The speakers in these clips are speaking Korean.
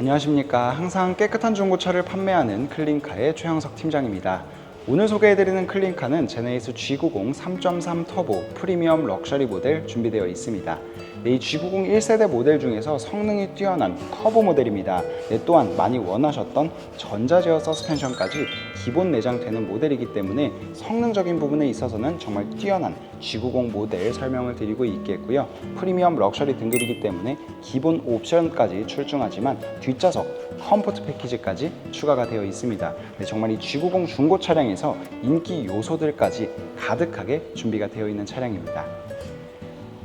안녕하십니까. 항상 깨끗한 중고차를 판매하는 클린카의 최형석 팀장입니다. 오늘 소개해드리는 클린카는 제네이스 G90 3.3 터보 프리미엄 럭셔리 모델 준비되어 있습니다. 네, 이 G90 1세대 모델 중에서 성능이 뛰어난 터보 모델입니다. 네, 또한 많이 원하셨던 전자제어 서스펜션까지 기본 내장되는 모델이기 때문에 성능적인 부분에 있어서는 정말 뛰어난 G90 모델 설명을 드리고 있겠고요. 프리미엄 럭셔리 등급이기 때문에 기본 옵션까지 출중하지만 뒷좌석 컴포트 패키지까지 추가가 되어 있습니다. 네, 정말 이 G90 중고 차량에서 인기 요소들까지 가득하게 준비가 되어 있는 차량입니다.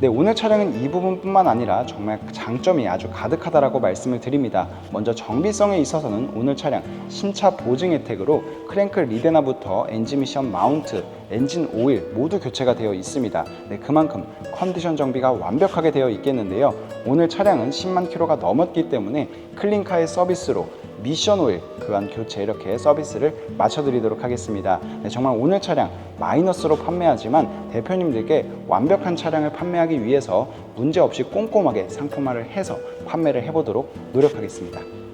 네, 오늘 차량은 이 부분뿐만 아니라 정말 장점이 아주 가득하다라고 말씀을 드립니다. 먼저 정비성에 있어서는 오늘 차량 신차 보증 혜택으로 크랭크 리데나부터 엔진 미션 마운트, 엔진 오일 모두 교체가 되어 있습니다. 네, 그만큼 컨디션 정비가 완벽하게 되어 있겠는데요. 오늘 차량은 10만 킬로가 넘었기 때문에 클린카의 서비스로 미션 오일 교환 교체 이렇게 서비스를 마쳐드리도록 하겠습니다. 네, 정말 오늘 차량 마이너스로 판매하지만 대표님들께 완벽한 차량을 판매하기 위해서 문제 없이 꼼꼼하게 상품화를 해서 판매를 해보도록 노력하겠습니다.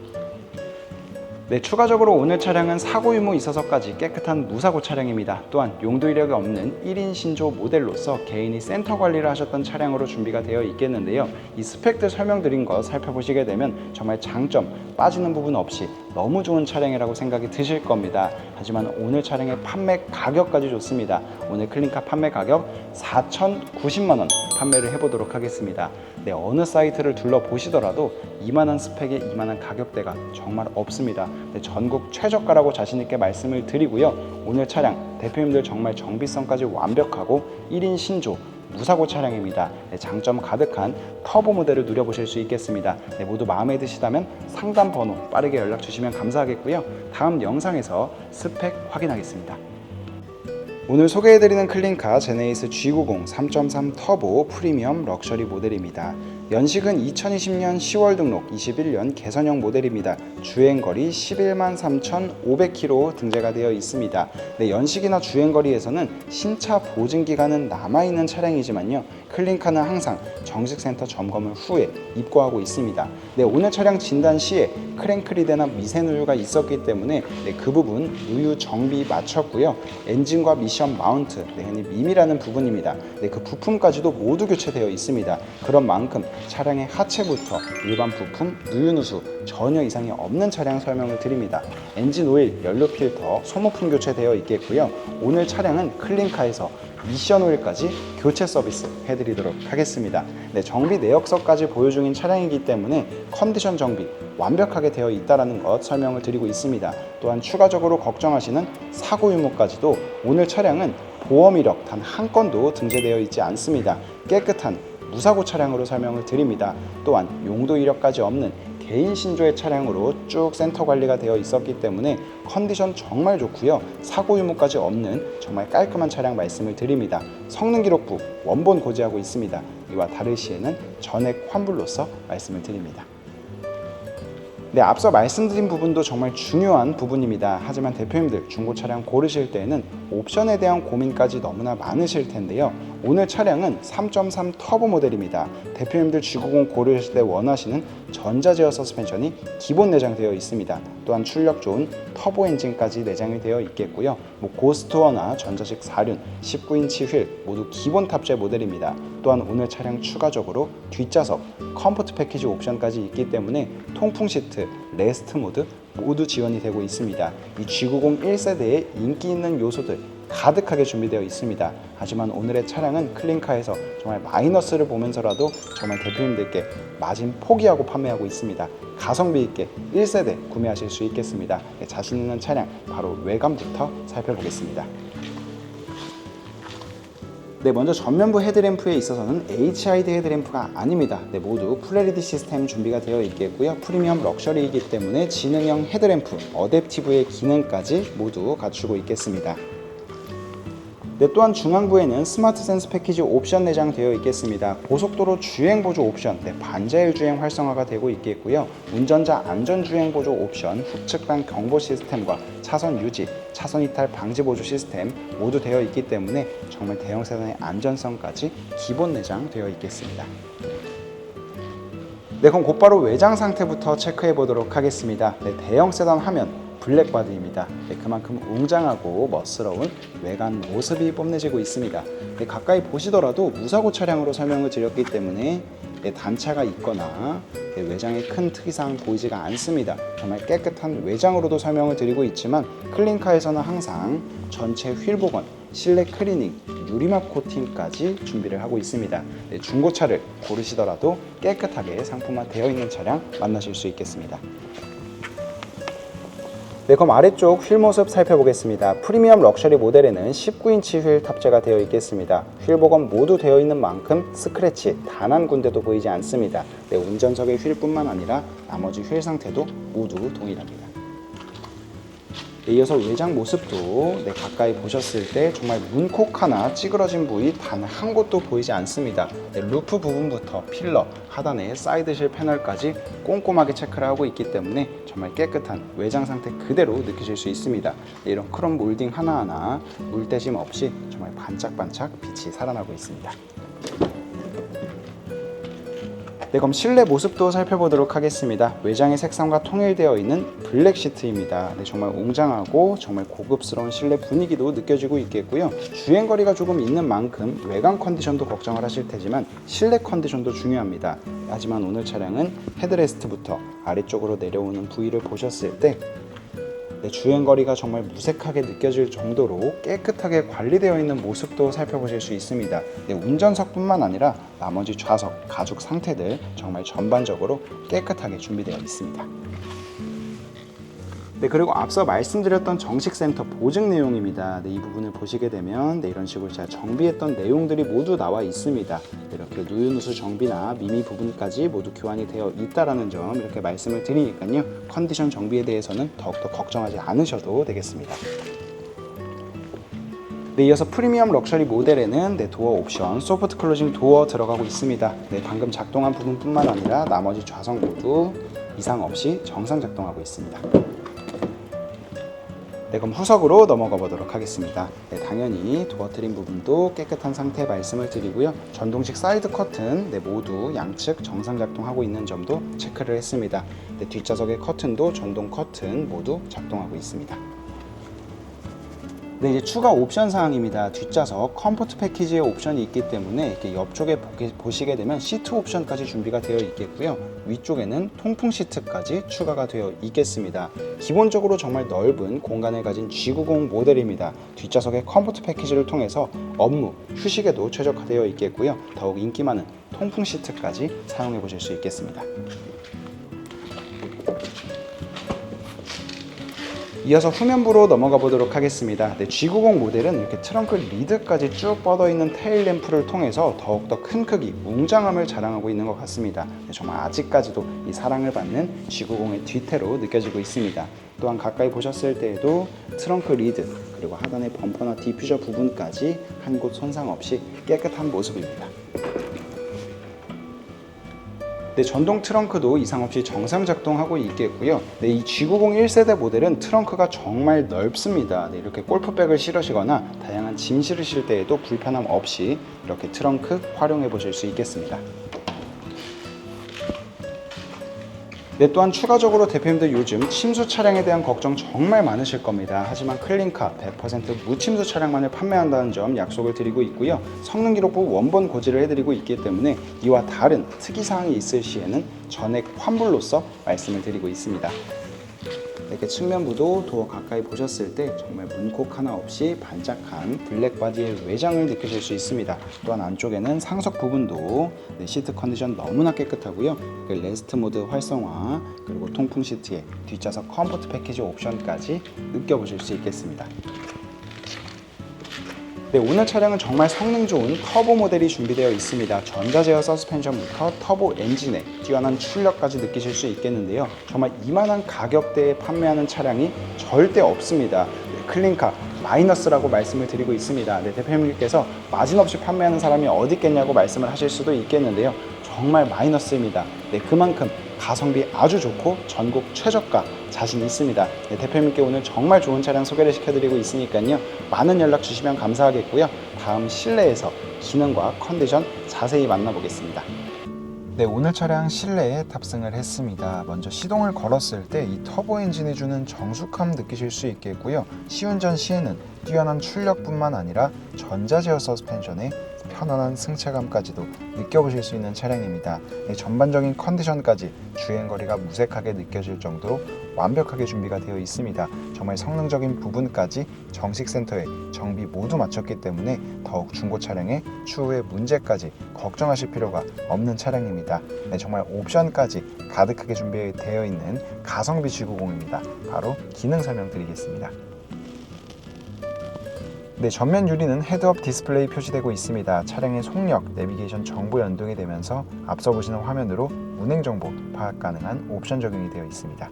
네, 추가적으로 오늘 차량은 사고 유무 있어서까지 깨끗한 무사고 차량입니다. 또한 용도 이력이 없는 1인 신조 모델로서 개인이 센터 관리를 하셨던 차량으로 준비가 되어 있겠는데요. 이 스펙들 설명드린 거 살펴보시게 되면 정말 장점 빠지는 부분 없이 너무 좋은 차량이라고 생각이 드실 겁니다. 하지만 오늘 차량의 판매 가격까지 좋습니다. 오늘 클린카 판매 가격 4,090만 원 판매를 해보도록 하겠습니다. 네, 어느 사이트를 둘러보시더라도 이만한 스펙에 이만한 가격대가 정말 없습니다. 네, 전국 최저가라고 자신 있게 말씀을 드리고요. 오늘 차량 대표님들 정말 정비성까지 완벽하고 1인 신조 무사고 차량입니다. 네, 장점 가득한 터보 모델을 누려보실 수 있겠습니다. 네, 모두 마음에 드시다면 상담 번호 빠르게 연락 주시면 감사하겠고요. 다음 영상에서 스펙 확인하겠습니다. 오늘 소개해드리는 클린카 제네이스 G90 3.3 터보 프리미엄 럭셔리 모델입니다. 연식은 2020년 10월 등록 21년 개선형 모델입니다. 주행거리 11만 3,500km 등재가 되어 있습니다. 네, 연식이나 주행거리에서는 신차 보증 기간은 남아있는 차량이지만요. 클린카는 항상 정식센터 점검을 후에 입고하고 있습니다. 네, 오늘 차량 진단 시에 크랭크 리드나 미세 누유가 있었기 때문에 네, 그 부분 누유 정비 마쳤고요. 엔진과 미션 마운트, 네, 흔히 미미라는 부분입니다. 네, 그 부품까지도 모두 교체되어 있습니다. 그런 만큼 차량의 하체부터 일반 부품, 누유 누수 전혀 이상이 없는 차량 설명을 드립니다. 엔진 오일, 연료 필터, 소모품 교체되어 있겠고요. 오늘 차량은 클린카에서 미션 오일까지 교체 서비스 해드리도록 하겠습니다. 네, 정비 내역서까지 보유 중인 차량이기 때문에 컨디션 정비 완벽하게 되어 있다는 것 설명을 드리고 있습니다. 또한 추가적으로 걱정하시는 사고 유무까지도 오늘 차량은 보험 이력 단 한 건도 등재되어 있지 않습니다. 깨끗한 무사고 차량으로 설명을 드립니다. 또한 용도 이력까지 없는 개인 신조의 차량으로 쭉 센터 관리가 되어 있었기 때문에 컨디션 정말 좋고요. 사고 유무까지 없는 정말 깔끔한 차량 말씀을 드립니다. 성능 기록부 원본 고지하고 있습니다. 이와 다를 시에는 전액 환불로서 말씀을 드립니다. 네, 앞서 말씀드린 부분도 정말 중요한 부분입니다. 하지만 대표님들 중고 차량 고르실 때에는 옵션에 대한 고민까지 너무나 많으실 텐데요. 오늘 차량은 3.3 터보 모델입니다. 대표님들 G90 고르실 때 원하시는 전자제어 서스펜션이 기본 내장되어 있습니다. 또한 출력 좋은 터보 엔진까지 내장이 되어 있겠고요. 뭐 고스트워나 전자식 4륜, 19인치 휠 모두 기본 탑재 모델입니다. 또한 오늘 차량 추가적으로 뒷좌석 컴포트 패키지 옵션까지 있기 때문에 통풍 시트, 레스트 모드 모두 지원이 되고 있습니다. 이 G90 1세대의 인기 있는 요소들 가득하게 준비되어 있습니다. 하지만 오늘의 차량은 클린카에서 정말 마이너스를 보면서라도 정말 대표님들께 마진 포기하고 판매하고 있습니다. 가성비 있게 1세대 구매하실 수 있겠습니다. 네, 자신 있는 차량 바로 외관부터 살펴보겠습니다. 네, 먼저 전면부 헤드램프에 있어서는 HID 헤드램프가 아닙니다. 네, 모두 풀LED 시스템 준비가 되어 있겠고요. 프리미엄 럭셔리이기 때문에 지능형 헤드램프, 어댑티브의 기능까지 모두 갖추고 있겠습니다. 네, 또한 중앙부에는 스마트 센스 패키지 옵션 내장되어 있겠습니다. 고속도로 주행 보조 옵션, 네, 반자율 주행 활성화가 되고 있겠고요. 운전자 안전 주행 보조 옵션, 후측방 경보 시스템과 차선 유지, 차선 이탈 방지 보조 시스템 모두 되어 있기 때문에 정말 대형 세단의 안전성까지 기본 내장되어 있겠습니다. 네, 그럼 곧바로 외장 상태부터 체크해 보도록 하겠습니다. 네, 대형 세단 화면 블랙 바디입니다. 네, 그만큼 웅장하고 멋스러운 외관 모습이 뽐내지고 있습니다. 네, 가까이 보시더라도 무사고 차량으로 설명을 드렸기 때문에 네, 단차가 있거나 네, 외장에 큰 특이사항 보이지가 않습니다. 정말 깨끗한 외장으로도 설명을 드리고 있지만 클린카에서는 항상 전체 휠 복원, 실내 클리닝, 유리막 코팅까지 준비를 하고 있습니다. 네, 중고차를 고르시더라도 깨끗하게 상품화 되어 있는 차량 만나실 수 있겠습니다. 네, 그럼 아래쪽 휠 모습 살펴보겠습니다. 프리미엄 럭셔리 모델에는 19인치 휠 탑재가 되어 있겠습니다. 휠 복원 모두 되어 있는 만큼 스크래치 단 한 군데도 보이지 않습니다. 네, 운전석의 휠뿐만 아니라 나머지 휠 상태도 모두 동일합니다. 네, 이어서 외장 모습도 네, 가까이 보셨을 때 정말 문콕 하나 찌그러진 부위 단 한 곳도 보이지 않습니다. 네, 루프 부분부터 필러, 하단의 사이드실 패널까지 꼼꼼하게 체크를 하고 있기 때문에 정말 깨끗한 외장 상태 그대로 느끼실 수 있습니다. 네, 이런 크롬 몰딩 하나하나 물대심 없이 정말 반짝반짝 빛이 살아나고 있습니다. 네, 그럼 실내 모습도 살펴보도록 하겠습니다. 외장의 색상과 통일되어 있는 블랙 시트입니다. 네, 정말 웅장하고 정말 고급스러운 실내 분위기도 느껴지고 있겠고요. 주행 거리가 조금 있는 만큼 외관 컨디션도 걱정을 하실 테지만 실내 컨디션도 중요합니다. 하지만 오늘 차량은 헤드레스트부터 아래쪽으로 내려오는 부위를 보셨을 때 네, 주행 거리가 정말 무색하게 느껴질 정도로 깨끗하게 관리되어 있는 모습도 살펴보실 수 있습니다. 네, 운전석뿐만 아니라 나머지 좌석, 가죽 상태들 정말 전반적으로 깨끗하게 준비되어 있습니다. 네, 그리고 앞서 말씀드렸던 정식센터 보증 내용입니다. 네, 이 부분을 보시게 되면 네, 이런 식으로 제가 정비했던 내용들이 모두 나와 있습니다. 네, 이렇게 누유누수 정비나 미미 부분까지 모두 교환이 되어 있다라는 점 이렇게 말씀을 드리니까요. 컨디션 정비에 대해서는 더욱더 걱정하지 않으셔도 되겠습니다. 네, 이어서 프리미엄 럭셔리 모델에는 네, 도어 옵션, 소프트 클로징 도어 들어가고 있습니다. 네, 방금 작동한 부분뿐만 아니라 나머지 좌석 모두 이상 없이 정상 작동하고 있습니다. 네, 그럼 후석으로 넘어가 보도록 하겠습니다. 네, 당연히 도어 트림 부분도 깨끗한 상태 말씀을 드리고요. 전동식 사이드 커튼 네, 모두 양측 정상 작동하고 있는 점도 체크를 했습니다. 네, 뒷좌석의 커튼도 전동 커튼 모두 작동하고 있습니다. 네, 이제 추가 옵션 사항입니다. 뒷좌석 컴포트 패키지의 옵션이 있기 때문에 이렇게 옆쪽에 보시게 되면 시트 옵션까지 준비가 되어 있겠고요. 위쪽에는 통풍 시트까지 추가가 되어 있겠습니다. 기본적으로 정말 넓은 공간을 가진 G90 모델입니다. 뒷좌석의 컴포트 패키지를 통해서 업무, 휴식에도 최적화되어 있겠고요. 더욱 인기 많은 통풍 시트까지 사용해 보실 수 있겠습니다. 이어서 후면부로 넘어가 보도록 하겠습니다. 네, G90 모델은 이렇게 트렁크 리드까지 쭉 뻗어 있는 테일 램프를 통해서 더욱더 큰 크기, 웅장함을 자랑하고 있는 것 같습니다. 네, 정말 아직까지도 이 사랑을 받는 G90의 뒤태로 느껴지고 있습니다. 또한 가까이 보셨을 때에도 트렁크 리드 그리고 하단의 범퍼나 디퓨저 부분까지 한 곳 손상 없이 깨끗한 모습입니다. 네, 전동 트렁크도 이상 없이 정상 작동하고 있겠고요. 네, 이 G90 1세대 모델은 트렁크가 정말 넓습니다. 네, 이렇게 골프백을 실으시거나 다양한 짐 실으실 때에도 불편함 없이 이렇게 트렁크 활용해 보실 수 있겠습니다. 네, 또한 추가적으로 대표님들 요즘 침수 차량에 대한 걱정 정말 많으실 겁니다. 하지만 클린카 100% 무침수 차량만을 판매한다는 점 약속을 드리고 있고요. 성능 기록부 원본 고지를 해드리고 있기 때문에 이와 다른 특이사항이 있을 시에는 전액 환불로서 말씀을 드리고 있습니다. 이렇게 측면부도 도어 가까이 보셨을 때 정말 문콕 하나 없이 반짝한 블랙 바디의 외장을 느끼실 수 있습니다. 또한 안쪽에는 상석 부분도 네, 시트 컨디션 너무나 깨끗하고요. 그 레스트 모드 활성화 그리고 통풍 시트에 뒷좌석 컴포트 패키지 옵션까지 느껴보실 수 있겠습니다. 네, 오늘 차량은 정말 성능 좋은 터보 모델이 준비되어 있습니다. 전자제어 서스펜션부터 터보 엔진에 뛰어난 출력까지 느끼실 수 있겠는데요. 정말 이만한 가격대에 판매하는 차량이 절대 없습니다. 네, 클린카 마이너스라고 말씀을 드리고 있습니다. 네, 대표님께서 마진 없이 판매하는 사람이 어디 있겠냐고 말씀을 하실 수도 있겠는데요. 정말 마이너스입니다. 네, 그만큼 가성비 아주 좋고 전국 최저가 자신 있습니다. 네, 대표님께 오늘 정말 좋은 차량 소개를 시켜드리고 있으니까요. 많은 연락 주시면 감사하겠고요. 다음 실내에서 기능과 컨디션 자세히 만나보겠습니다. 네, 오늘 차량 실내에 탑승을 했습니다. 먼저 시동을 걸었을 때 이 터보 엔진이 주는 정숙함 느끼실 수 있겠고요. 시운전 시에는 뛰어난 출력뿐만 아니라 전자제어 서스펜션의 편안한 승차감까지도 느껴보실 수 있는 차량입니다. 네, 전반적인 컨디션까지 주행거리가 무색하게 느껴질 정도로 완벽하게 준비가 되어 있습니다. 정말 성능적인 부분까지 정식 센터에 정비 모두 마쳤기 때문에 더욱 중고 차량의 추후의 문제까지 걱정하실 필요가 없는 차량입니다. 네, 정말 옵션까지 가득하게 준비되어 있는 가성비 G90입니다. 바로 기능 설명드리겠습니다. 네, 전면 유리는 헤드업 디스플레이 표시되고 있습니다. 차량의 속력, 내비게이션 정보 연동이 되면서 앞서 보시는 화면으로 운행 정보 파악 가능한 옵션 적용이 되어 있습니다.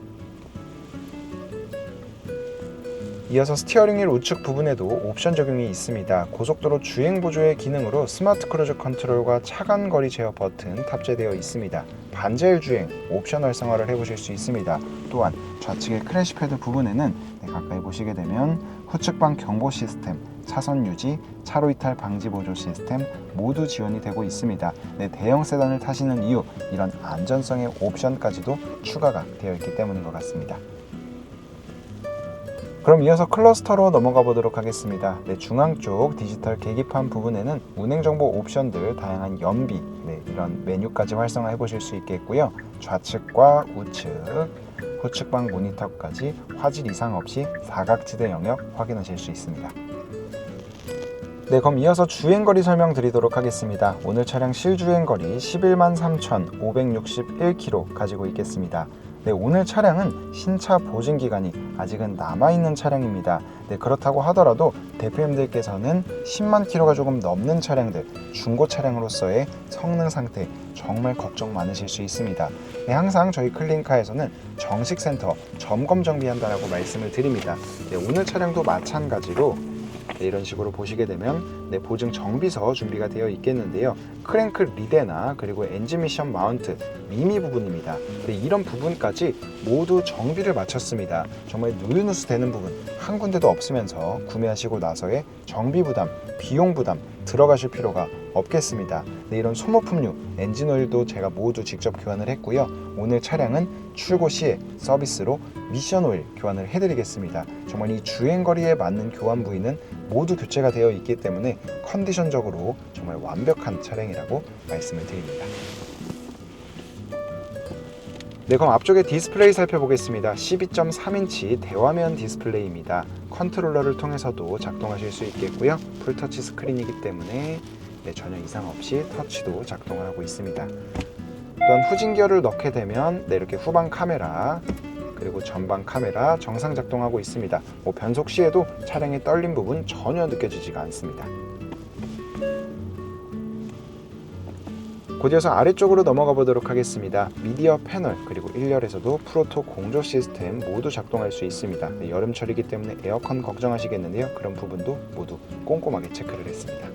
이어서 스티어링 휠 우측 부분에도 옵션 적용이 있습니다. 고속도로 주행 보조의 기능으로 스마트 크루즈 컨트롤과 차간 거리 제어 버튼 탑재되어 있습니다. 반자율 주행 옵션 활성화를 해보실 수 있습니다. 또한 좌측의 크래시 패드 부분에는 네, 가까이 보시게 되면 후측방 경보 시스템, 차선 유지, 차로 이탈 방지 보조 시스템 모두 지원이 되고 있습니다. 네, 대형 세단을 타시는 이유 이런 안전성의 옵션까지도 추가가 되어 있기 때문인 것 같습니다. 그럼 이어서 클러스터로 넘어가 보도록 하겠습니다. 네, 중앙 쪽 디지털 계기판 부분에는 운행 정보 옵션들, 다양한 연비, 네, 이런 메뉴까지 활성화해 보실 수 있겠고요. 좌측과 우측, 후측방 모니터까지 화질 이상 없이 사각지대 영역 확인하실 수 있습니다. 네, 그럼 이어서 주행거리 설명 드리도록 하겠습니다. 오늘 차량 실주행거리 11만 3,561km 가지고 있겠습니다. 네, 오늘 차량은 신차 보증 기간이 아직은 남아 있는 차량입니다. 네, 그렇다고 하더라도 대표님들께서는 10만 킬로가 조금 넘는 차량들, 중고 차량으로서의 성능 상태 정말 걱정 많으실 수 있습니다. 네, 항상 저희 클린카에서는 정식 센터 점검 정비한다라고 말씀을 드립니다. 네, 오늘 차량도 마찬가지로 네, 이런 식으로 보시게 되면 네, 보증 정비서 준비가 되어 있겠는데요. 크랭크 리데나 그리고 엔진 미션 마운트 미미 부분입니다. 네, 이런 부분까지 모두 정비를 마쳤습니다. 정말 누유누수 되는 부분 한 군데도 없으면서 구매하시고 나서의 정비 부담, 비용 부담 들어가실 필요가 없겠습니다. 네, 이런 소모품류, 엔진 오일도 제가 모두 직접 교환을 했고요. 오늘 차량은 출고 시에 서비스로 미션 오일 교환을 해드리겠습니다. 정말 이 주행 거리에 맞는 교환 부위는 모두 교체가 되어 있기 때문에 컨디션적으로 정말 완벽한 차량이라고 말씀을 드립니다. 네, 그럼 앞쪽에 디스플레이 살펴보겠습니다. 12.3인치 대화면 디스플레이입니다. 컨트롤러를 통해서도 작동하실 수 있겠고요. 풀터치 스크린이기 때문에 네, 전혀 이상 없이 터치도 작동을 하고 있습니다. 또한 후진기어를 넣게 되면 네, 이렇게 후방 카메라 그리고 전방 카메라 정상 작동하고 있습니다. 뭐 변속 시에도 차량의 떨림 부분 전혀 느껴지지가 않습니다. 곧 이어서 아래쪽으로 넘어가 보도록 하겠습니다. 미디어 패널 그리고 1열에서도 프로토 공조 시스템 모두 작동할 수 있습니다. 네, 여름철이기 때문에 에어컨 걱정하시겠는데요. 그런 부분도 모두 꼼꼼하게 체크를 했습니다.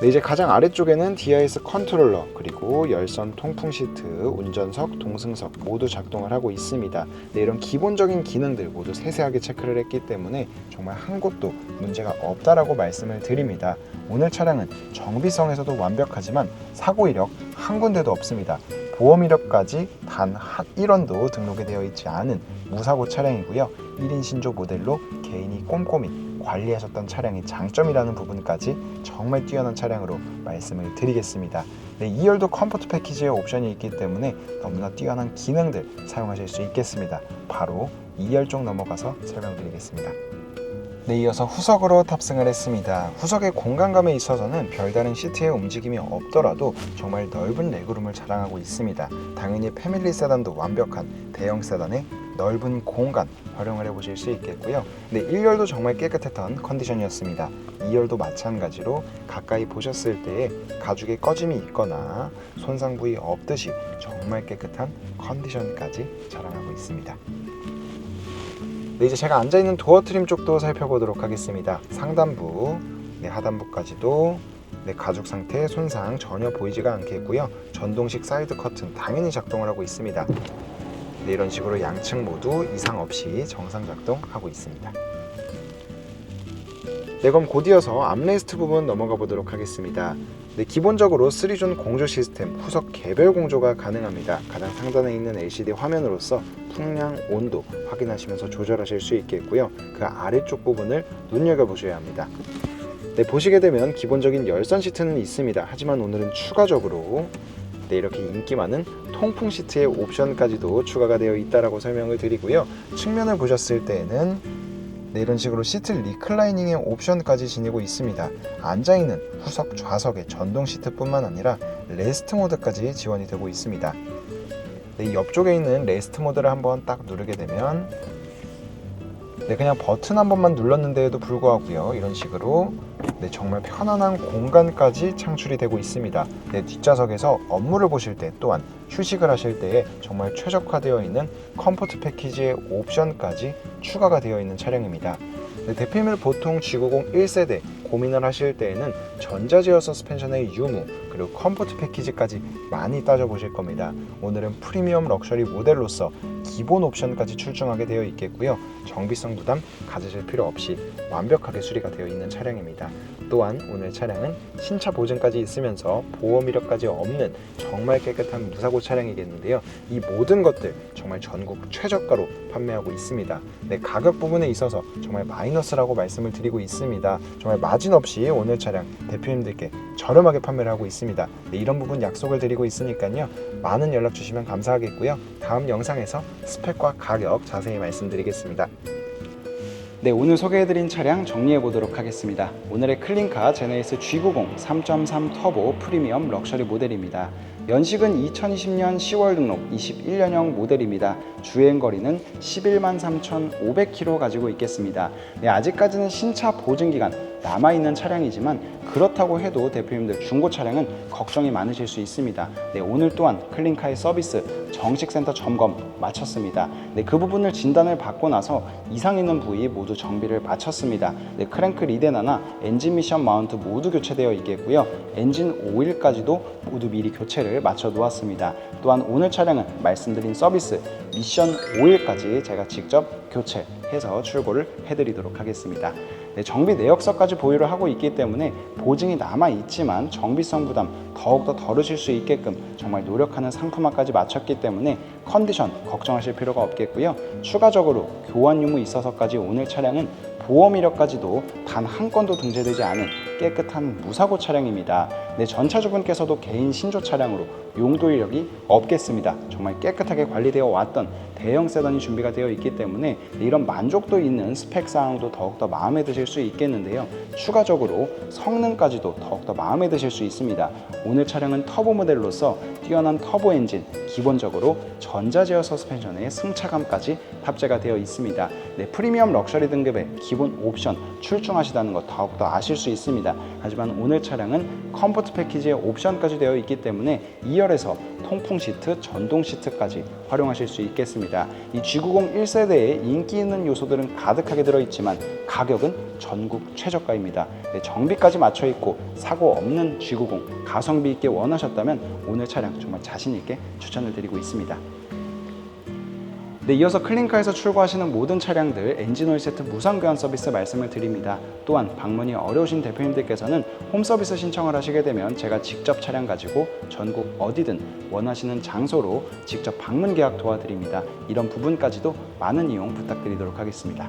네, 이제 가장 아래쪽에는 DIS 컨트롤러 그리고 열선 통풍 시트, 운전석, 동승석 모두 작동을 하고 있습니다. 네, 이런 기본적인 기능들 모두 세세하게 체크를 했기 때문에 정말 한 곳도 문제가 없다라고 말씀을 드립니다. 오늘 차량은 정비성에서도 완벽하지만 사고 이력 한 군데도 없습니다. 보험 이력까지 단 1원도 등록이 되어 있지 않은 무사고 차량이고요. 1인 신조 모델로 개인이 꼼꼼히 관리하셨던 차량의 장점이라는 부분까지 정말 뛰어난 차량으로 말씀을 드리겠습니다. 네, 2열도 컴포트 패키지의 옵션이 있기 때문에 너무나 뛰어난 기능들 사용하실 수 있겠습니다. 바로 2열 쪽 넘어가서 설명드리겠습니다. 네, 이어서 후석으로 탑승을 했습니다. 후석의 공간감에 있어서는 별다른 시트의 움직임이 없더라도 정말 넓은 레그룸을 자랑하고 있습니다. 당연히 패밀리 세단도 완벽한 대형 세단의 넓은 공간 활용을 해보실 수 있겠고요. 네, 1열도 정말 깨끗했던 컨디션이었습니다. 2열도 마찬가지로 가까이 보셨을 때에 가죽에 꺼짐이 있거나 손상 부위 없듯이 정말 깨끗한 컨디션까지 자랑하고 있습니다. 네, 이제 제가 앉아 있는 도어 트림 쪽도 살펴보도록 하겠습니다. 상단부, 네, 하단부까지도 네, 가죽 상태 손상 전혀 보이지가 않겠고요. 전동식 사이드 커튼 당연히 작동을 하고 있습니다. 네, 이런 식으로 양측 모두 이상 없이 정상 작동하고 있습니다. 네, 그럼 곧이어서 암레스트 부분 넘어가 보도록 하겠습니다. 네, 기본적으로 3존 공조 시스템 후석 개별 공조가 가능합니다. 가장 상단에 있는 LCD 화면으로서 풍량, 온도 확인하시면서 조절하실 수 있겠고요. 그 아래쪽 부분을 눈여겨 보셔야 합니다. 네, 보시게 되면 기본적인 열선 시트는 있습니다. 하지만 오늘은 추가적으로 네, 이렇게 인기 많은 통풍 시트의 옵션까지도 추가가 되어 있다라고 설명을 드리고요. 측면을 보셨을 때에는 네, 이런 식으로 시트 리클라이닝의 옵션까지 지니고 있습니다. 앉아있는 후석 좌석의 전동 시트뿐만 아니라 레스트 모드까지 지원이 되고 있습니다. 네, 이 옆쪽에 있는 레스트 모드를 한번 딱 누르게 되면 네, 그냥 버튼 한 번만 눌렀는데도 불구하고요. 이런 식으로 네, 정말 편안한 공간까지 창출이 되고 있습니다. 네, 뒷좌석에서 업무를 보실 때 또한 휴식을 하실 때에 정말 최적화되어 있는 컴포트 패키지의 옵션까지 추가가 되어 있는 차량입니다. 네, 대표님을 보통 G90 1세대 고민을 하실 때에는 전자제어 서스펜션의 유무 그리고 컴포트 패키지까지 많이 따져보실 겁니다. 오늘은 프리미엄 럭셔리 모델로서 기본 옵션까지 출중하게 되어 있겠고요. 정비성 부담 가지실 필요 없이 완벽하게 수리가 되어 있는 차량입니다. 또한 오늘 차량은 신차 보증까지 있으면서 보험 이력까지 없는 정말 깨끗한 무사고 차량이겠는데요. 이 모든 것들 정말 전국 최저가로 판매하고 있습니다. 네, 가격 부분에 있어서 정말 마이너스라고 말씀을 드리고 있습니다. 정말 마진 없이 오늘 차량 대표님들께 저렴하게 판매를 하고 있습니다. 네, 이런 부분 약속을 드리고 있으니까요. 많은 연락 주시면 감사하겠고요. 다음 영상에서 스펙과 가격 자세히 말씀드리겠습니다. 네, 오늘 소개해드린 차량 정리해 보도록 하겠습니다. 오늘의 클린카 제네시스 G90 3.3 터보 프리미엄 럭셔리 모델입니다. 연식은 2020년 10월 등록 21년형 모델입니다. 주행 거리는 11만 3,500km 가지고 있겠습니다. 네, 아직까지는 신차 보증 기간 남아 있는 차량이지만 그렇다고 해도 대표님들 중고 차량은 걱정이 많으실 수 있습니다. 네, 오늘 또한 클린카의 서비스 정식 센터 점검 마쳤습니다. 네, 그 부분을 진단을 받고 나서 이상 있는 부위 모두 정비를 마쳤습니다. 네, 크랭크 리데나나 엔진 미션 마운트 모두 교체되어 있겠고요. 엔진 오일까지도 모두 미리 교체를 마쳐 놓았습니다. 또한 오늘 차량은 말씀드린 서비스 미션 오일까지 제가 직접 교체해서 출고를 해드리도록 하겠습니다. 네, 정비 내역서까지 보유를 하고 있기 때문에 보증이 남아 있지만 정비성 부담 더욱더 덜으실 수 있게끔 정말 노력하는 상품화까지 마쳤기 때문에 컨디션 걱정하실 필요가 없겠고요. 추가적으로 교환 유무 있어서까지 오늘 차량은 보험 이력까지도 단 한 건도 등재되지 않은 깨끗한 무사고 차량입니다. 네, 전차주분께서도 개인 신조 차량으로 용도 이력이 없겠습니다. 정말 깨끗하게 관리되어 왔던 대형 세단이 준비가 되어 있기 때문에 이런 만족도 있는 스펙 사항도 더욱더 마음에 드실 수 있겠는데요. 추가적으로 성능까지도 더욱더 마음에 드실 수 있습니다. 오늘 차량은 터보 모델로서 뛰어난 터보 엔진, 기본적으로 전자제어 서스펜션의 승차감까지 탑재가 되어 있습니다. 네, 프리미엄 럭셔리 등급의 기본 옵션 출중하시다는 것 더욱더 아실 수 있습니다. 하지만 오늘 차량은 컴포트 패키지의 옵션까지 되어 있기 때문에 2열에서 통풍 시트, 전동 시트까지 활용하실 수 있겠습니다. 이 G90 1세대에 인기 있는 요소들은 가득하게 들어있지만 가격은 전국 최저가입니다. 네, 정비까지 맞춰 있고 사고 없는 G90 가성비 있게 원하셨다면 오늘 차량 정말 자신 있게 추천을 드리고 있습니다. 네, 이어서 클린카에서 출고하시는 모든 차량들 엔진오일 세트 무상 교환 서비스 말씀을 드립니다. 또한 방문이 어려우신 대표님들께서는 홈 서비스 신청을 하시게 되면 제가 직접 차량 가지고 전국 어디든 원하시는 장소로 직접 방문 계약 도와드립니다. 이런 부분까지도 많은 이용 부탁드리도록 하겠습니다.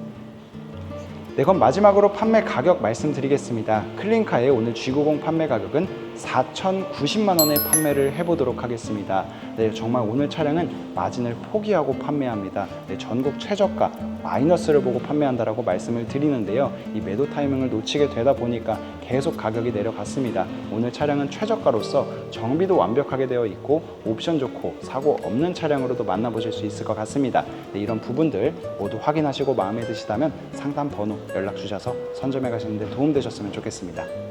네, 그럼 마지막으로 판매 가격 말씀드리겠습니다. 클린카의 오늘 G90 판매 가격은 4,090만 원에 판매를 해보도록 하겠습니다. 네, 정말 오늘 차량은 마진을 포기하고 판매합니다. 네, 전국 최저가 마이너스를 보고 판매한다라고 말씀을 드리는데요. 이 매도 타이밍을 놓치게 되다 보니까 계속 가격이 내려갔습니다. 오늘 차량은 최저가로서 정비도 완벽하게 되어 있고 옵션 좋고 사고 없는 차량으로도 만나보실 수 있을 것 같습니다. 네, 이런 부분들 모두 확인하시고 마음에 드시다면 상담 번호 연락 주셔서 선점해 가시는데 도움 되셨으면 좋겠습니다.